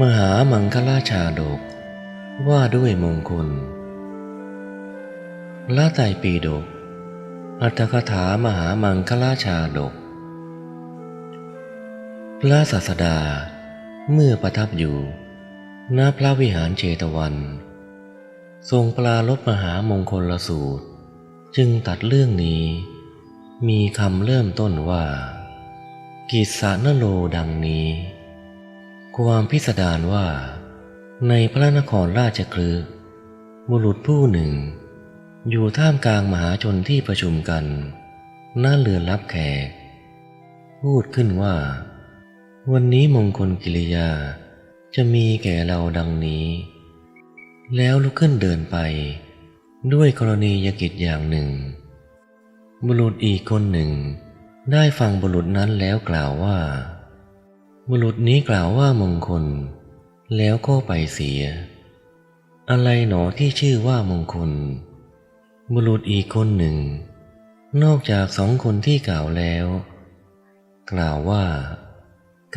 มหามังคลาชาดก ว่าด้วยมงคลละไตปีดก อัตถกถามหามังคลาชาดก พระศาสดา เมื่อประทับอยู่ณพระวิหารเชตวัน ทรงปลารบมหามงคลละสูตร จึงตัดเรื่องนี้ มีคำเริ่มต้นว่า กิสานโลดังนี้ ความพิสดารว่า ในพระนครราชคลึบุรุษผู้หนึ่ง อยู่ท่ามกลางมหาชนที่ประชุมกันหน้าเรือนรับแขก พูดขึ้นว่า วันนี้มงคลกิริยาจะมีแก่เราดังนี้ แล้วลุกขึ้นเดินไป ด้วยกรณียกิจอย่างหนึ่ง บุรุษอีกคนหนึ่ง ได้ฟังบุรุษนั้นแล้วกล่าวว่า บุรุษนี้กล่าวว่ามงคล แล้วก็ไปเสีย อะไรหนอที่ชื่อว่ามงคล บุรุษอีกคนหนึ่ง นอกจากสองคนที่กล่าวแล้ว กล่าวว่า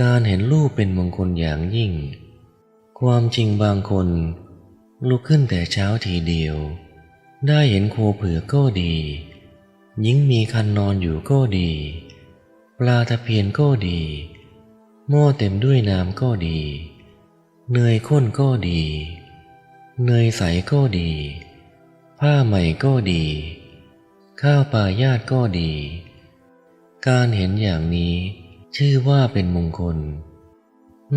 การเห็นรูปเป็นมงคลอย่างยิ่ง ความจริงบางคน ลุกขึ้นแต่เช้าทีเดียว ได้เห็นโคเผือก็ดีหญิงมีคันนอนอยู่ก็ดี ปลาตะเพียนก็ดี หม้อเต็มด้วยน้ำก็ดี เนยข้นก็ดี เนยใสก็ดี ผ้าใหม่ก็ดี ข้าวปลายาตก็ดี การเห็นอย่างนี้ชื่อว่าเป็นมงคล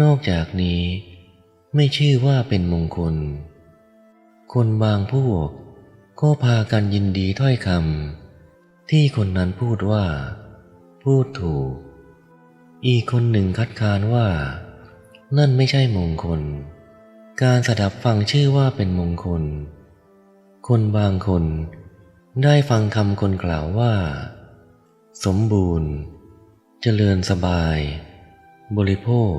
นอกจากนี้ไม่ชื่อว่าเป็นมงคล คนบางพวกก็พากันยินดีถ้อยคำที่คนนั้นพูดว่า พูดถูก อีกคนหนึ่งคัดค้านว่า นั่นไม่ใช่มงคล การสดับฟังชื่อว่าเป็นมงคล คนบางคนได้ฟังคำคนกล่าวว่า สมบูรณ์ เจริญสบาย บริโภค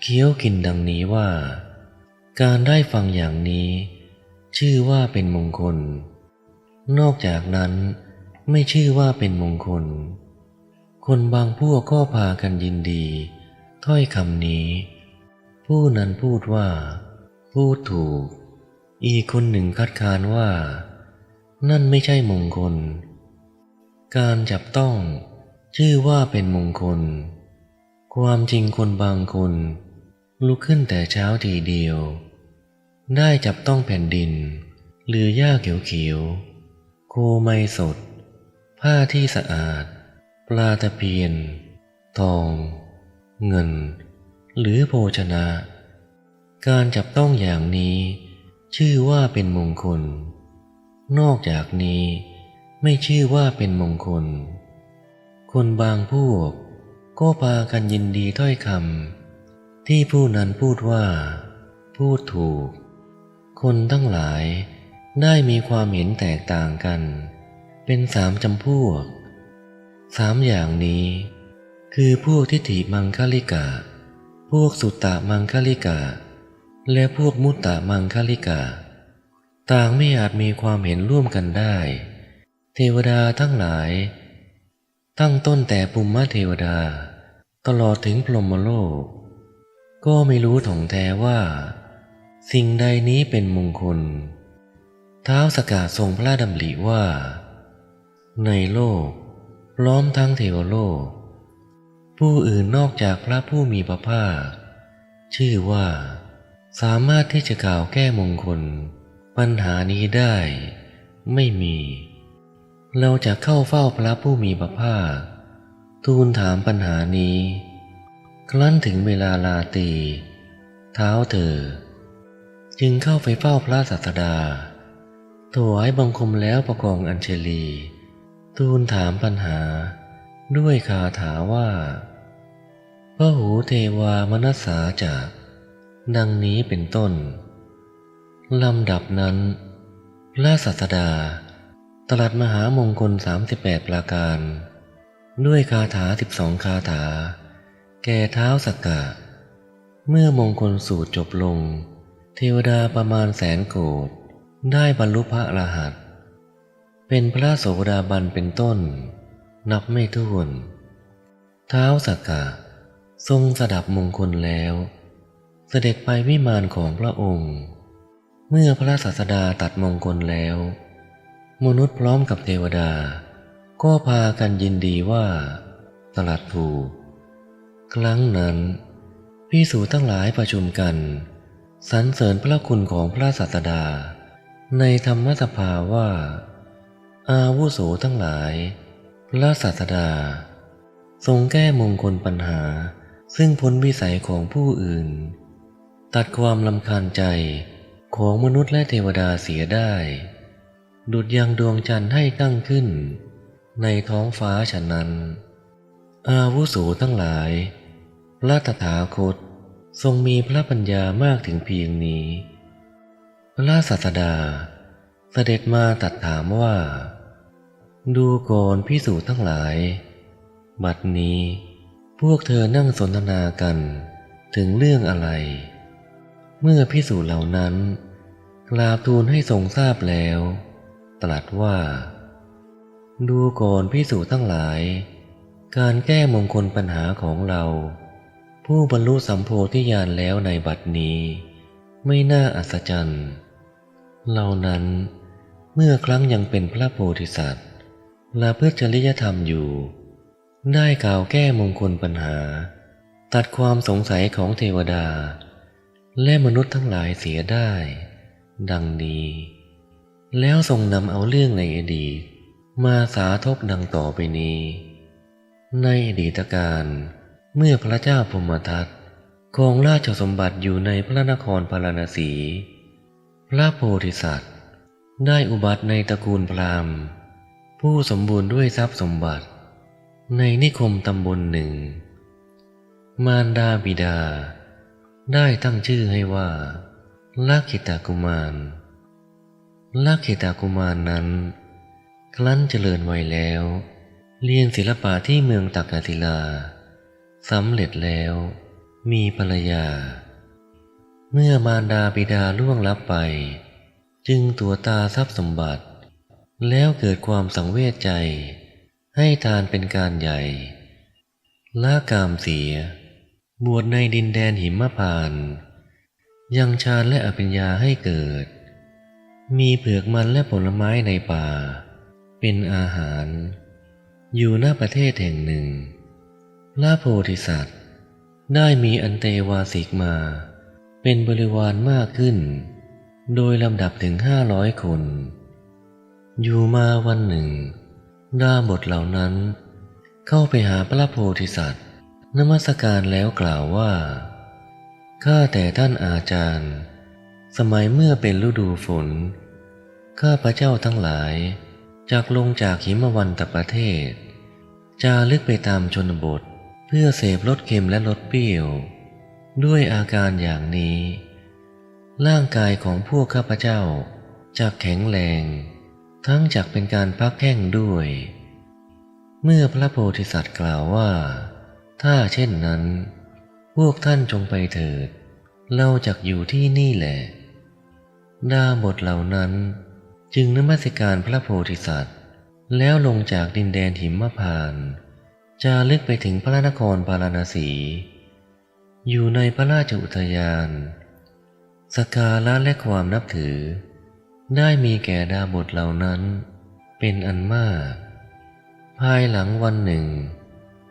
เคี้ยวกินดังนี้ว่า การได้ฟังอย่างนี้ ชื่อว่าเป็นมงคล นอกจากนั้นไม่ชื่อว่าเป็นมงคล คนบางพวกก็พากันยินดี ถ้อยคำนี้ ผู้นั้นพูดว่า พูดถูก อีกคนหนึ่งคัดค้านว่า นั่นไม่ใช่มงคล การจับต้อง ชื่อว่าเป็นมงคล ความจริงคนบางคน ลุกขึ้นแต่เช้าทีเดียว ได้จับต้องแผ่นดิน หรือหญ้าเขียวๆโคไมสด ผ้าที่สะอาด ปลาตะเพียน ทอง เงิน หรือโภชนะ การจับต้องอย่างนี้ ชื่อว่าเป็นมงคล นอกจากนี้ไม่ชื่อว่าเป็นมงคล คนบางพวก ก็พากันยินดีถ้อยคำที่ผู้นั้นพูดว่า พูดถูก คนทั้งหลายได้มีความเห็นแตกต่างกัน เป็นสามจำพวก สามอย่างนี้ คือพวกทิฏฐิมังคลิกา พวกสุตตะมังคลิกา และพวกมุตตะมังคลิกา ต่างไม่อาจมีความเห็นร่วมกันได้ เทวดาทั้งหลาย ตั้งต้นแต่ปุมมะเทวดา ตลอดถึงพรหมโลก ก็ไม่รู้ถ่องแท้ว่า สิ่งใดนี้เป็นมงคล เท้าวสกาทรงพระดำริว่า ในโลก พร้อมทั้งเทวโลก ผู้อื่นนอกจากพระผู้มีพระภาค ชื่อว่า สามารถที่จะกล่าวแก้มงคล ปัญหานี้ได้ ไม่มี เราจะเข้าเฝ้าพระผู้มีพระภาค ทูลถามปัญหานี้ ครั้นถึงเวลาลาตีเท้าเธอ จึงเข้าไปเฝ้าพระสัสดาถวายบังคมแล้วประกองอัญเชลี ทูลถามปัญหา ด้วยคาถาว่าพระหูเทวามนัสสาจาก ดังนี้เป็นต้นลำดับนั้นพระสัสดา ตรัสมหามงคล 38 ประการ ด้วยคาถา 12 คาถา แก่เท้าสกกะ เมื่อมงคลสูตรจบลง เทวดาประมาณแสนโกรธได้บรรลุพระอรหันต์ เป็นพระโสดาบันเป็นต้น นับไม่ถ้วน เท้าสกกะทรงสดับมงคลแล้ว เสด็จไปวิมานของพระองค์ เมื่อพระศาสดาตัดมงคลแล้ว มนุษย์พร้อมกับเทวดา ก็พากันยินดีว่าตลัดถูกครั้งนั้นพิสูจทั้งหลายประชุมกันสรรเสริญพระคุณของพระศาสดา ในธรรมสภาว่า อาวุโสทั้งหลาย พระศาสดา ทรงแก้มงคลปัญหา ซึ่งพ้นวิสัยของผู้อื่น ตัดความลำคาญใจของมนุษย์และเทวดาเสียได้ ดุดยังดวงจันทร์ให้ตั้งขึ้น ในท้องฟ้าฉะนั้น อาวุโสทั้งหลาย พระตถาคตทรงมีพระปัญญามากถึงเพียงนี้ พระศาสดา เสด็จมาตัดถามว่า ดูก่อนพิสูจน์ทั้งหลาย บัดนี้ พวกเธอนั่งสนทนากันถึงเรื่องอะไร เมื่อพิสูจน์เหล่านั้นกราบทูลให้ทรงทราบแล้ว ตรัสว่า ดูก่อนพิสูจน์ทั้งหลาย การแก้มงคลปัญหาของเรา ผู้บรรลุสัมโพธิญาณแล้วในบัดนี้ ไม่น่าอัศจรรย์เหล่านั้น เมื่อครั้งยังเป็นพระโพธิสัตว์ละเพื่อจริยธรรมอยู่ ได้กล่าวแก้มงคลปัญหา ตัดความสงสัยของเทวดา และมนุษย์ทั้งหลายเสียได้ ดังนี้ แล้วทรงนำเอาเรื่องในอดีต มาสาธบดังต่อไปนี้ ในอดีตการเมื่อพระเจ้าพมทัตครองราชสมบัติอยู่ในพระนครพาราณสี พระโพธิสัตว์ ได้อุบัติในตระกูลพราหมณ์ ผู้สมบูรณ์ด้วยทรัพย์สมบัติ ในนิคมตำบลหนึ่ง มารดาบิดา ได้ตั้งชื่อให้ว่าลักขิตากุมารลักขิตากุมารนั้น ครั้นเจริญวัยแล้ว เรียนศิลปะที่เมืองตักกศิลาสำเร็จแล้ว มีภรรยา เมื่อมารดาบิดาล่วงลับไป จึงตัวตาทรัพย์สมบัติ แล้วเกิดความสังเวชใจ ให้ทานเป็นการใหญ่ละกามเสีย บวชในดินแดนหิมพาน ยังฌานและอภิญญาให้เกิด มีเผือกมันและผลไม้ในป่า เป็นอาหาร อยู่หน้าประเทศแห่งหนึ่งพระโพธิสัตว์ ได้มีอันเตวาสิกมา เป็นบริวารมากขึ้น โดยลำดับถึงห้าร้อยคน อยู่มาวันหนึ่งดาบทเหล่านั้น เข้าไปหาพระโพธิสัตว์นมัสการแล้วกล่าวว่าข้าแต่ท่านอาจารย์ สมัยเมื่อเป็นฤดูฝน ข้าพระเจ้าทั้งหลายจากลงจากหิมวันตประเทศ จาลึกไปตามชนบทเพื่อเสพรสเค็มและรสเปรี้ยว ด้วยอาการอย่างนี้ ร่างกายของพวกข้าพเจ้าจะแข็งแรง ทั้งจากเป็นการพักแห้งด้วย เมื่อพระโพธิสัตว์กล่าวว่า ถ้าเช่นนั้น พวกท่านจงไปเถิด เราจักอยู่ที่นี่แหละ ดาบทเหล่านั้นจึงนมัสการพระโพธิสัตว์ แล้วลงจากดินแดนหิมพานจาลึกไปถึงพระนครพาราณสี อยู่ในพระราชอุทยาน สการะและความนับถือ ได้มีแก่ดาบทเหล่านั้น เป็นอันมาก ภายหลังวันหนึ่ง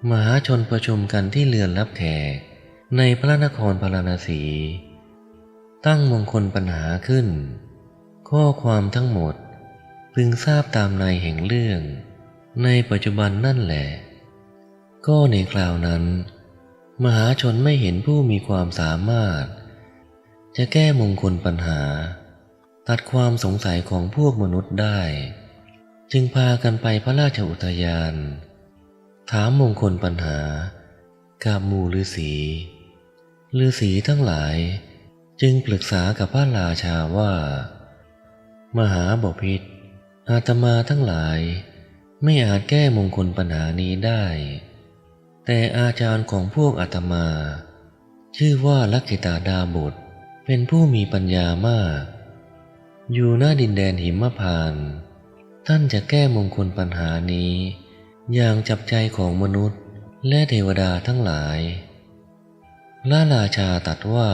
มหาชนประชุมกันที่เรือนรับแขกในพระนครพาราณสี ตั้งมงคลปัญหาขึ้น ข้อความทั้งหมด พึงทราบตามในแห่งเรื่อง ในปัจจุบันนั่นแหละ ก็ในคราวนั้น มหาชนไม่เห็นผู้มีความสามารถ จะแก้มงคลปัญหา ตัดความสงสัยของพวกมนุษย์ได้ จึงพากันไปพระราชอุทยาน ถามมงคลปัญหากับมูฤาษีฤาษีทั้งหลายจึงปรึกษากับพระราชาว่า มหาบพิษอาตมาทั้งหลายไม่อาจแก้มงคลปัญหานี้ได้ แต่อาจารย์ของพวกอาตมา ชื่อว่าลักขิตาดาบุตร เป็นผู้มีปัญญามาก อยู่หน้าดินแดนหิมพานต์ท่านจะแก้มงคลปัญหานี้ อย่างจับใจของมนุษย์และเทวดาทั้งหลายพระราชาตัดว่า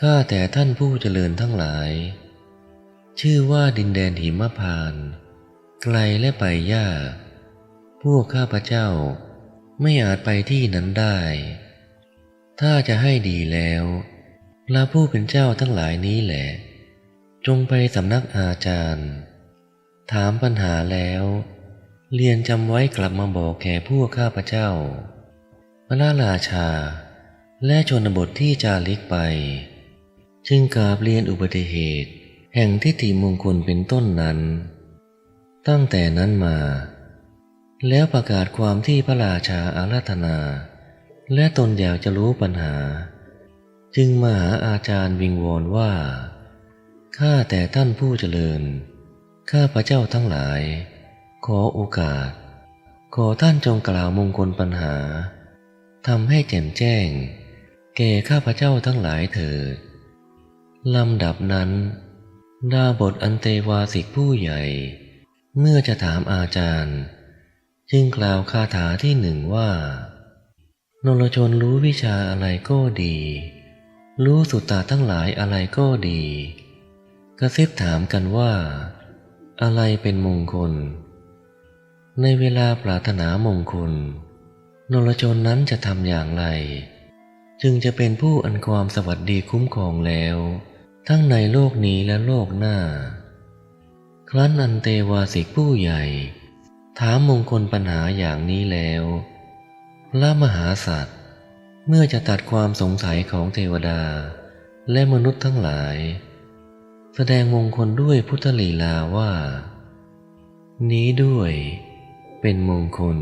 ข้าแต่ท่านผู้เจริญทั้งหลาย ชื่อว่าดินแดนหิมพานต์ไกลและไปยาก พวกข้าพเจ้าไม่อาจไปที่นั้นได้ ถ้าจะให้ดีแล้ว พระผู้เป็นเจ้าทั้งหลายนี้แหละ จงไปสำนักอาจารย์ ถามปัญหาแล้ว เรียนจำไว้กลับมาบอกแก่พวกข้าพเจ้า พระราชา และชนบทที่จาริกไป จึงกราบเรียนอุบัติเหตุ แห่งทิฏฐิมงคลเป็นต้นนั้น ตั้งแต่นั้นมา แล้วประกาศความที่พระราชาอาราธนา และตนอยากจะรู้ปัญหา จึงมาหาอาจารย์วิงวอนว่า ข้าแต่ท่านผู้เจริญ ข้าพระเจ้าทั้งหลาย ขอโอกาส ขอท่านจงกล่าวมงคลปัญหาทำให้แจ่มแจ้ง แก่ข้าพระเจ้าทั้งหลายเถิดลำดับนั้นดาบทอันเตวาสิกผู้ใหญ่ เมื่อจะถามอาจารย์ จึงกล่าวคาถาที่หนึ่งว่านรชนรู้วิชาอะไรก็ดี รู้สุตตาทั้งหลายอะไรก็ดี กระซิบถามกันว่า อะไรเป็นมงคล ในเวลาปรารถนามงคล นรชนนั้นจะทำอย่างไร จึงจะเป็นผู้อันความสวัสดีคุ้มครองแล้ว ทั้งในโลกนี้และโลกหน้า ครั้นอันเตวาสิกผู้ใหญ่ ถามมงคลปัญหาอย่างนี้แล้ว พระมหาสัตว์ เมื่อจะตัดความสงสัยของเทวดาและมนุษย์ทั้งหลาย แสดงมงคลด้วยพุทธลีลาว่า นี้ด้วยเป็นมงคล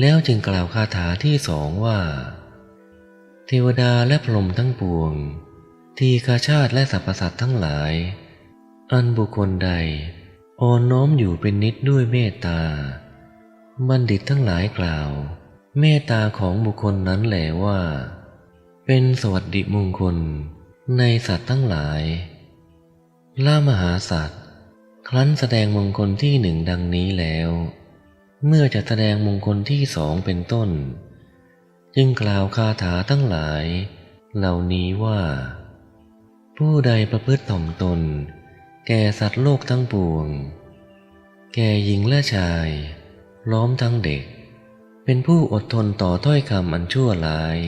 แล้วจึงกล่าวคาถาที่สองว่า เทวดาและพรหมทั้งปวง ทีคาชาติและสรรพสัตว์ทั้งหลาย อันบุคคลใดอ่อนน้อมอยู่เป็นนิดด้วยเมตตา บัณฑิตทั้งหลายกล่าว เมตตาของบุคคลนั้นแหลว่า เป็นสวัสดิมงคลในสัตว์ทั้งหลายพระมหาสัตว์ ครั้นแสดงมงคลที่หนึ่งดังนี้แล้ว เมื่อจะแสดงมงคลที่สองเป็นต้น จึงกล่าวคาถาทั้งหลาย เหล่านี้ว่า ผู้ใดประพฤติถ่อมตน แก่สัตว์โลกทั้งปวง แก่หญิงและชาย ล้อมทั้งเด็ก เป็นผู้อดทนต่อถ้อยคำอันชั่วร้าย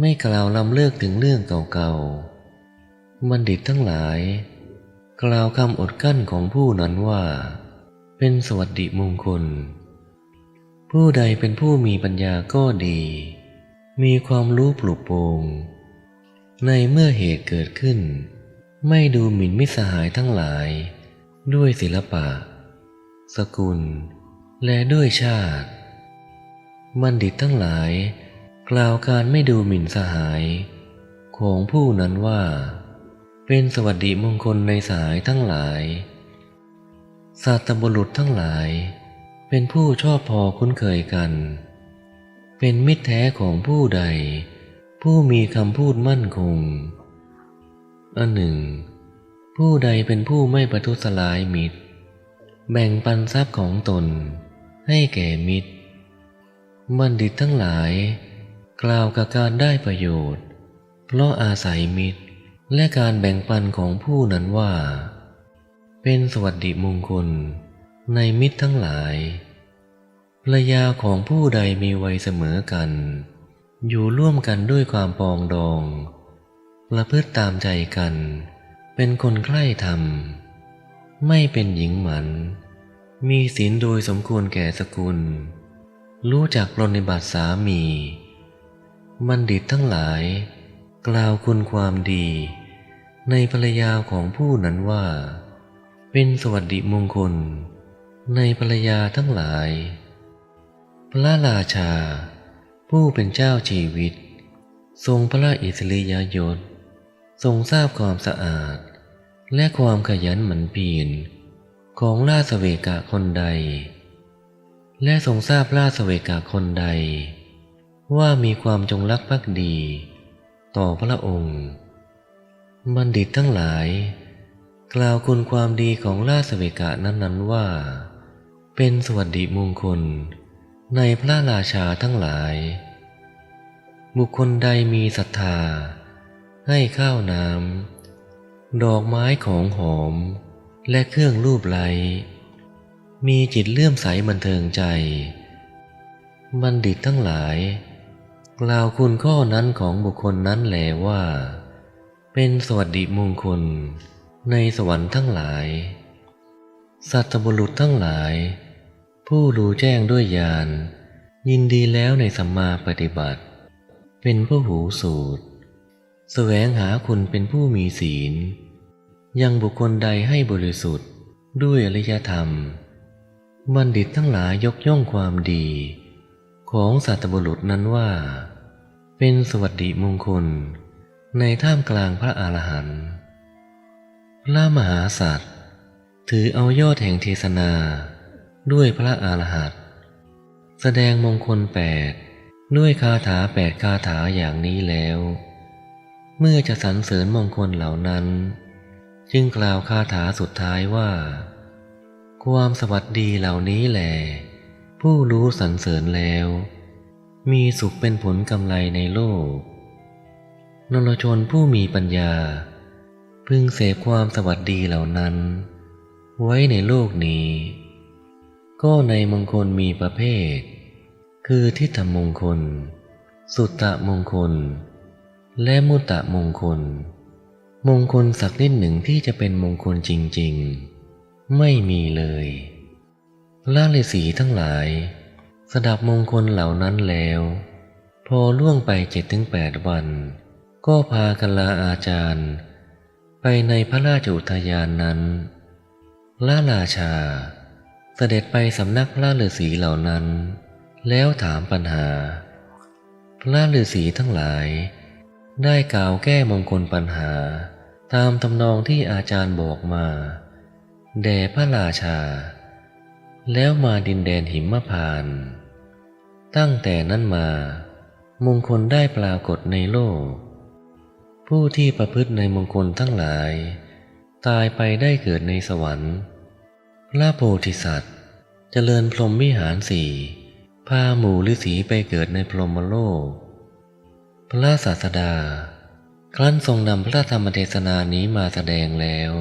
ไม่กล่าวลำเลิกถึงเรื่องเก่าๆ บัณฑิตทั้งหลาย กล่าวคำอดกั้นของผู้นั้นว่า เป็นสวัสดิมงคล ผู้ใดเป็นผู้มีปัญญาก็ดี มีความรู้ปลุกโปงในเมื่อเหตุเกิดขึ้น ไม่ดูหมิ่นมิสหายทั้งหลาย ด้วยศิลปะ สกุล และด้วยชาติ บัณฑิตทั้งหลาย กล่าวการไม่ดูหมิ่นสหาย ของผู้นั้นว่า เป็นสวัสดิมงคลในสายทั้งหลายสัตบุรุษทั้งหลาย เป็นผู้ชอบพอคุ้นเคยกัน เป็นมิตรแท้ของผู้ใด ผู้มีคำพูดมั่นคงอันหนึ่ง ผู้ใดเป็นผู้ไม่ประทุษร้ายมิตร แบ่งปันทรัพย์ของตนให้แก่มิตร บัณฑิตทั้งหลาย กล่าวกับการได้ประโยชน์ เพราะอาศัยมิตรและการแบ่งปันของผู้นั้นว่า เป็นสวัสดิมงคลในมิตรทั้งหลายภรยาของผู้ใดมีวัยเสมอกัน อยู่ร่วมกันด้วยความปองดองประพฤติตามใจกัน เป็นคนใกล้ธรรม ไม่เป็นหญิงหมัน มีศีลโดยสมควรแก่สกุล รู้จักปรนนิบัติสามีบัณฑิตทั้งหลาย กล่าวคุณความดี ในภรรยาของผู้นั้นว่า เป็นสวัสดิมงคล ในภรรยาทั้งหลาย พระราชา ผู้เป็นเจ้าชีวิต ทรงพระอิสริยยศ ทรงทราบความสะอาด และความขยันหมั่นเพียรของราชเสวกะคนใด และทรงทราบราชเสวกะคนใด ว่ามีความจงรักภักดี ต่อพระองค์ บัณฑิตทั้งหลาย กล่าวคุณความดีของราชเสวกะนั้นๆว่า เป็นสวัสดิมงคล ในพระราชาทั้งหลาย บุคคลใดมีศรัทธา ให้ข้าวน้ำดอกไม้ของหอม และเครื่องรูปไล้ มีจิตเลื่อมใสบันเทิงใจ บัณฑิตทั้งหลาย กล่าวคุณข้อนั้นของบุคคลนั้นแหลว่า เป็นสวัสดิมงคล ในสวรรค์ทั้งหลาย สัตบุรุษทั้งหลาย ผู้รู้แจ้งด้วยญาณยินดีแล้วในสัมมาปฏิบัติ เป็นผู้หูสูตรแสวงหาคุณเป็นผู้มีศีล ยังบุคคลใดให้บริสุทธิ์ด้วยอริยธรรม บัณฑิตทั้งหลายยกย่องความดี ของสัตบุรุษนั้นว่า เป็นสวัสดิมงคล ในท่ามกลางพระอรหันต์พระมหาสัตว์ถือเอายอดแห่งเทศนาด้วยพระอรหันต์แสดงมงคลแปดด้วยคาถาแปดคาถาอย่างนี้แล้ว เมื่อจะสรรเสริญมงคลเหล่านั้น จึงกล่าวคาถาสุดท้ายว่า ความสวัสดีเหล่านี้แหลผู้รู้สรรเสริญแล้ว มีสุขเป็นผลกำไรในโลก นรชนผู้มีปัญญา พึงเสพความสวัสดีเหล่านั้น ไว้ในโลกนี้ ก็ในมงคลมีประเภท คือทิฏฐมงคล สุตตะมงคล และมุตตะมงคล มงคลสักนิดหนึ่งที่จะเป็นมงคลจริง ๆ ไม่มีเลยพระฤาษีทั้งหลาย สดับมงคลเหล่านั้นแล้ว พอล่วงไปเจ็ดถึงแปดวัน ก็พากันลาอาจารย์ ไปในพระราชอุทยานนั้นพระราชา เสด็จไปสำนักพระฤาษีเหล่านั้น แล้วถามปัญหา พระฤาษีทั้งหลาย ได้กล่าวแก้มงคลปัญหา ตามตำนองที่อาจารย์บอกมา แด่พระราชา แล้วมาดินแดนหิมพาน ตั้งแต่นั้นมา มงคลได้ปรากฏในโลก ผู้ที่ประพฤติในมงคลทั้งหลาย ตายไปได้เกิดในสวรรค์พระโพธิสัตว์เจริญพรหมวิหารสี่พาหมู่ฤาษีไปเกิดในพรหมโลก พระศาสดา ครั้นทรงนำพระธรรมเทศนานี้มาแสดงแล้ว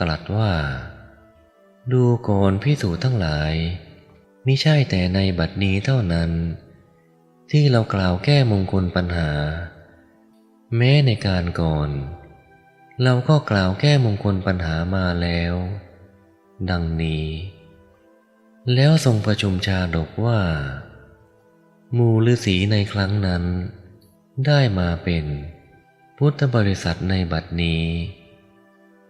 ตรัสว่า ดูก่อนพิสูจน์ทั้งหลายมิใช่แต่ในบัดนี้เท่านั้น ที่เรากล่าวแก้มงคลปัญหา แม้ในการก่อน เราก็กล่าวแก้มงคลปัญหามาแล้ว ดังนี้ แล้วทรงประชุมชาดกว่า มู่ฤาษีในครั้งนั้น ได้มาเป็นพุทธบริษัทในบัดนี้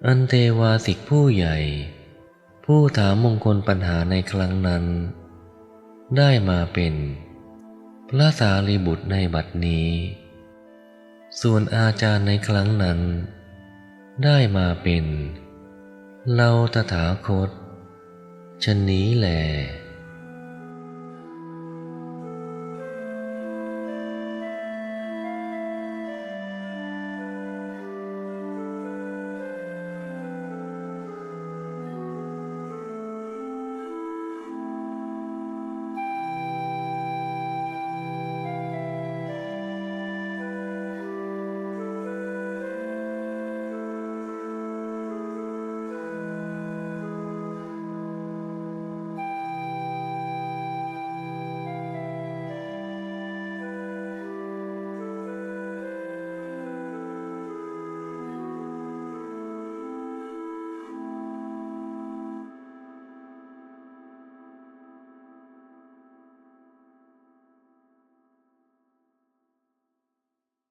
อันเทวาสิกผู้ใหญ่ ผู้ถามมงคลปัญหาในครั้งนั้น ได้มาเป็น พระสารีบุตรในบัดนี้ ส่วนอาจารย์ในครั้งนั้น ได้มาเป็นเราตถาคตชนนี้แหละ